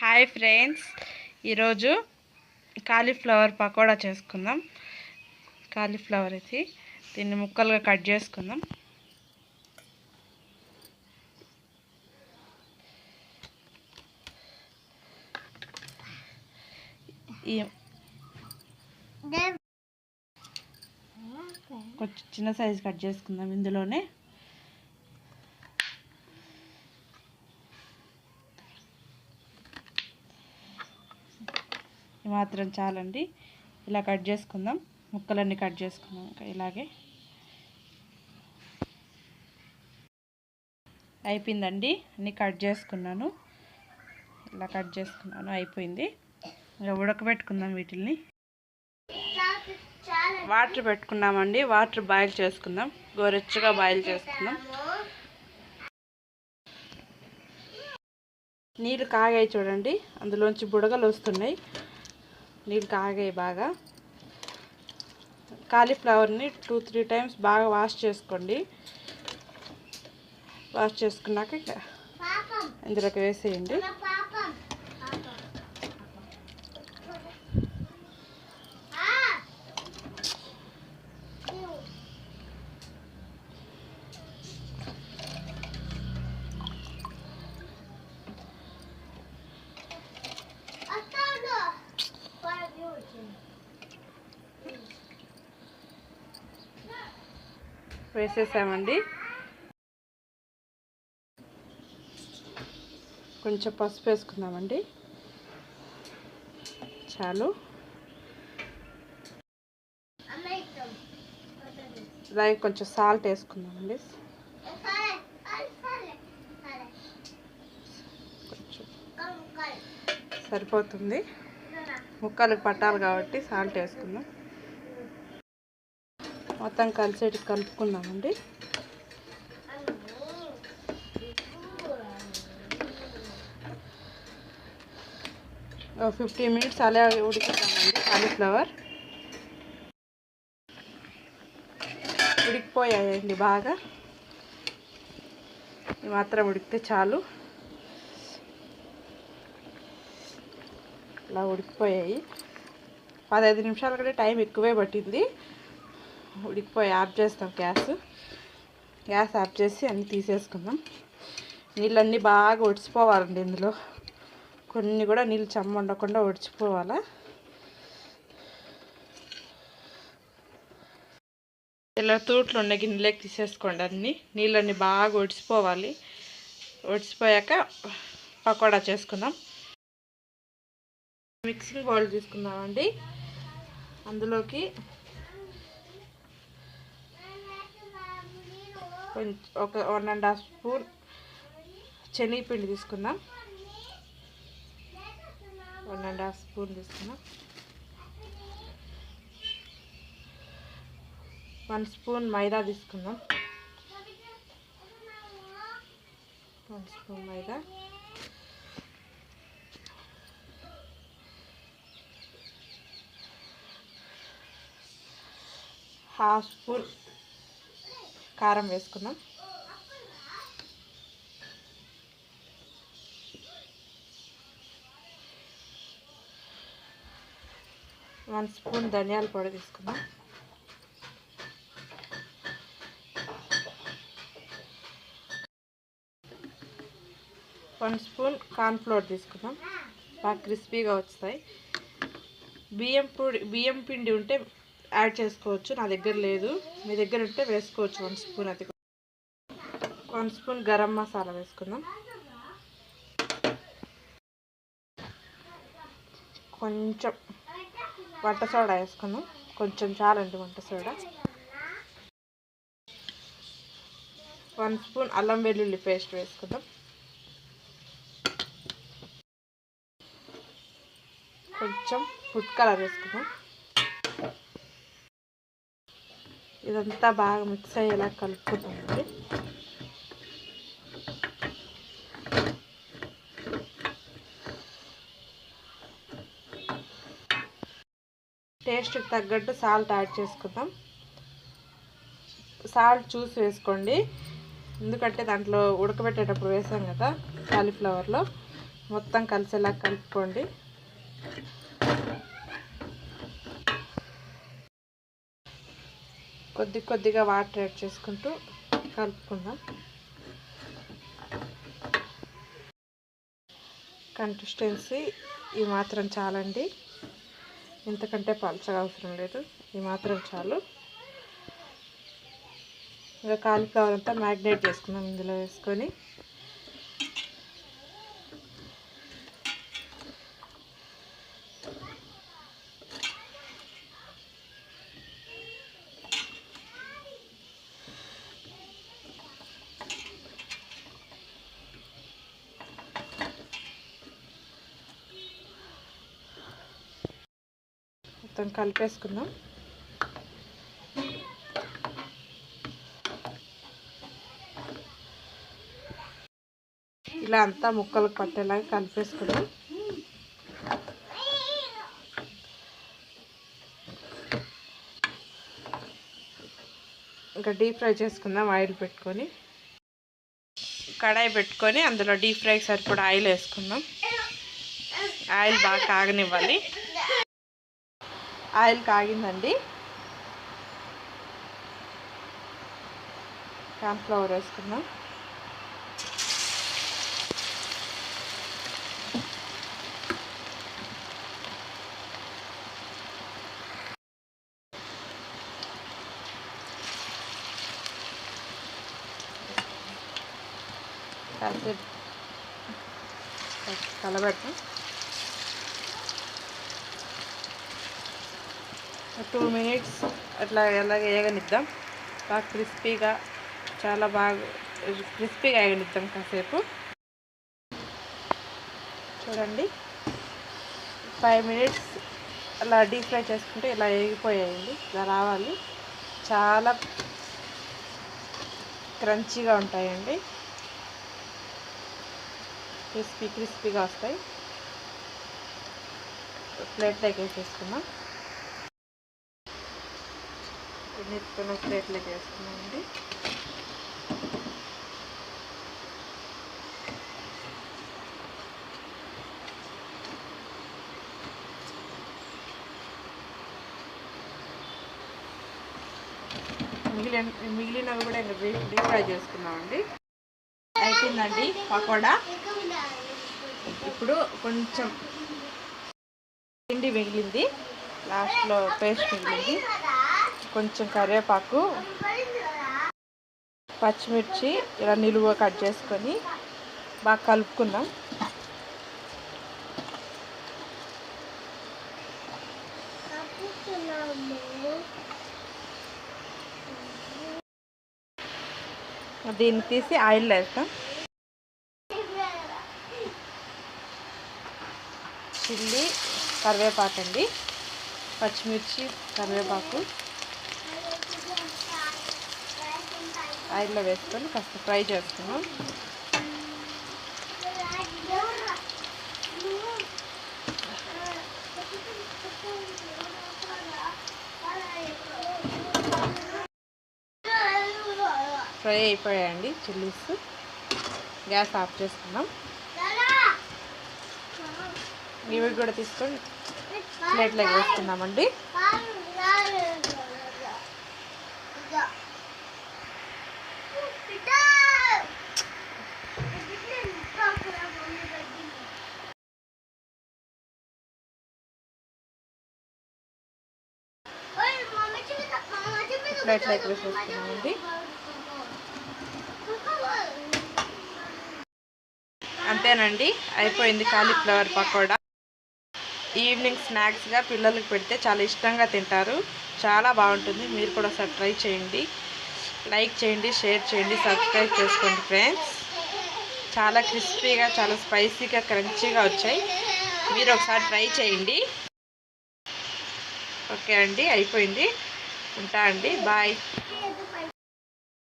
Hi friends. ఈరోజు cauliflower pakoda చేసుకుందాం. Cauliflower ఇది దీన్ని ముక్కలుగా కట్ చేసుకుందాం. కొంచెం చిన్న సైజు కట్ చేసుకుందాం ఇందులోనే. మాత్రం చాలండి. ఇలా కట్ చేసుకుందాం. ముక్కలన్నీ కట్ చేసుకుందాం ఇంకా ఇలాగే. అయిపోయిందండి. అన్నీ కట్ చేసుకున్నాను. ఇలా కట్ చేసుకున్నాను. అయిపోయింది. ఇంకా ఉడకబెట్టుకుందాం వీటిల్ని. వాటర్ పెట్టుకున్నామండి. వాటర్ బాయిల్ చేసుకుందాం. గోరెచ్చగా బాయిల్ చేసుకుందాం. నీళ్ళు కాగాయి చూడండి. అందులోంచి బుడగలు వస్తున్నాయి. నీళ్ళు కాగాయి బాగా. కాలీఫ్లవర్ని టూ త్రీ టైమ్స్ బాగా వాష్ చేసుకోండి. వాష్ చేసుకున్నాక ఇందులోకి వేసేయండి. వేసేసామండి. కొంచెం పసుపు వేసుకుందామండి. చాలు. అలాగే కొంచెం సాల్ట్ వేసుకుందామండి. కొంచెం. సరిపోతుంది. ముక్కలకు పట్టాలి కాబట్టి సాల్ట్ వేసుకుందాం. మొత్తం కలిసేటి కలుపుకుందామండి. ఫిఫ్టీ మినిట్స్ అలా ఉడికిస్తామండి కాలీఫ్లవర్. ఉడికిపోయాయండి బాగా. ఈ మాత్రం ఉడికితే చాలు. ఇలా ఉడికిపోయాయి. పదహైదు నిమిషాల కంటే టైం ఎక్కువే పట్టింది. ఉడికిపోయి ఆఫ్ చేస్తాం గ్యాస్. గ్యాస్ ఆఫ్ చేసి అన్నీ తీసేసుకుందాం. నీళ్ళన్నీ బాగా ఒడిచిపోవాలండి ఇందులో. కొన్ని కూడా నీళ్ళు చెమ్మ ఉండకుండా ఒడిచిపోవాలా ఇలా తూట్లు ఉన్న గిన్నెలోకి తీసేసుకోండి అన్నీ. నీళ్ళన్నీ బాగా ఒడిచిపోవాలి ఒడిచిపోయాక పకోడా చేసుకుందాం. మిక్సింగ్ బౌల్ తీసుకుందామండి. అందులోకి కొంచెం ఒక వన్ అండ్ హాఫ్ స్పూన్ శనగపిండి తీసుకుందాం. వన్ అండ్ హాఫ్ స్పూన్ తీసుకుందాం. వన్ స్పూన్ మైదా తీసుకుందాం. One spoon maida. Half spoon కారం వేసుకుందాం. వన్ స్పూన్ ధనియాల పొడి తీసుకుందాం. వన్ స్పూన్ కార్న్ఫ్లోర్ తీసుకుందాం. బాగా క్రిస్పీగా వస్తాయి బియ్యం పొడి బియ్యం పిండి ఉంటే యాడ్ చేసుకోవచ్చు. నా దగ్గర లేదు. మీ దగ్గర ఉంటే వేసుకోవచ్చు. వన్ స్పూన్ అది వన్ స్పూన్ గరం మసాలా వేసుకుందాం. కొంచెం వంట సోడా వేసుకుందాం. కొంచెం చాలండి వంట సోడా. వన్ స్పూన్ అల్లం వెల్లుల్లి పేస్ట్ వేసుకుందాం. కొంచెం ఫుడ్ కలర్ వేసుకుందాం. ఇదంతా బాగా మిక్స్ అయ్యేలా కలుపుకుందామండి. టేస్ట్కి తగ్గట్టు సాల్ట్ యాడ్ చేసుకుందాం. సాల్ట్ చూసి వేసుకోండి. ఎందుకంటే దాంట్లో ఉడకబెట్టేటప్పుడు వేసాం కదా కాలీఫ్లవర్లో. మొత్తం కలిసేలా కలుపుకోండి. కొద్ది కొద్దిగా వాటర్ యాడ్ చేసుకుంటూ కలుపుకుందాం. కన్సిస్టెన్సీ ఈ మాత్రం చాలండి. ఇంతకంటే పలచగా అవసరం లేదు. ఈ మాత్రం చాలు. ఇంకా కాలీఫ్లవర్ అంతా మ్యాగ్నేట్ చేసుకున్నాం ఇందులో వేసుకొని. మొత్తం కలిపేసుకుందాం. ఇలా అంతా ముక్కలకు పట్టేలాగా కలిపేసుకుందాం. ఇంకా డీప్ ఫ్రై చేసుకుందాం ఆయిల్ పెట్టుకొని. కడాయి పెట్టుకొని అందులో డీప్ ఫ్రైకి సరిపడా ఆయిల్ వేసుకుందాం. ఆయిల్ బాగా కాగనివ్వాలి. ఆయిల్ కాగిందండి. కార్న్ఫ్లవర్ ఫ్లవర్ వేసుకున్నాం కలబెడతాం. టూ మినిట్స్ అట్లా అలాగే వేగనిద్దాం. బాగా క్రిస్పీగా చాలా బాగా క్రిస్పీగా వేగనిద్దాం కాసేపు. చూడండి. ఫైవ్ మినిట్స్ అలా డీప్ ఫ్రై చేసుకుంటే ఇలా వేగిపోయాయండి. ఇలా రావాలి. చాలా క్రంచీగా ఉంటాయండి. క్రిస్పీ క్రిస్పీగా వస్తాయి. ప్లేట్లోకి చేసుకున్నాం నెత్తుకున్న ప్లేట్లోకి చేసుకున్నామండి మిగిలిన మిగిలినవి కూడా ఇంకా డీప్ ఫ్రై చేసుకున్నామండి అయిపోయిందండి పకోడా. ఇప్పుడు కొంచెం పిండి మిగిలింది. లాస్ట్లో పేస్ట్ మిగిలింది. కొంచెం కరివేపాకు పచ్చిమిర్చి ఇలా నిలువ కట్ చేసుకొని బాగా కలుపుకుందాం. దీన్ని తీసి ఆయిల్ వేస్తాం చిల్లీ కరివేపాకు అండి పచ్చిమిర్చి కరివేపాకు. ఆయిల్లో వేసుకొని కాస్త ఫ్రై చేసుకున్నాం ఫ్రై అయిపోయాయండి చిల్లీస్. గ్యాస్ ఆఫ్ చేసుకున్నాం ఇవి కూడా తీసుకొని ప్లేట్లోకి వేసుకున్నామండి ప్లేట్లోకి వేసేసుకున్నామండి అంతేనండి అయిపోయింది కాలీఫ్లవర్ పకోడా. ఈవినింగ్ స్నాక్స్గా పిల్లలకు పెడితే చాలా ఇష్టంగా తింటారు. చాలా బాగుంటుంది మీరు కూడా ఒకసారి ట్రై చేయండి. లైక్ చేయండి షేర్ చేయండి సబ్స్క్రైబ్ చేసుకోండి ఫ్రెండ్స్. చాలా క్రిస్పీగా చాలా స్పైసీగా క్రంచీగా వచ్చాయి. మీరు ఒకసారి ట్రై చేయండి. ఓకే అండి అయిపోయింది. ఉంటా అండి. బాయ్.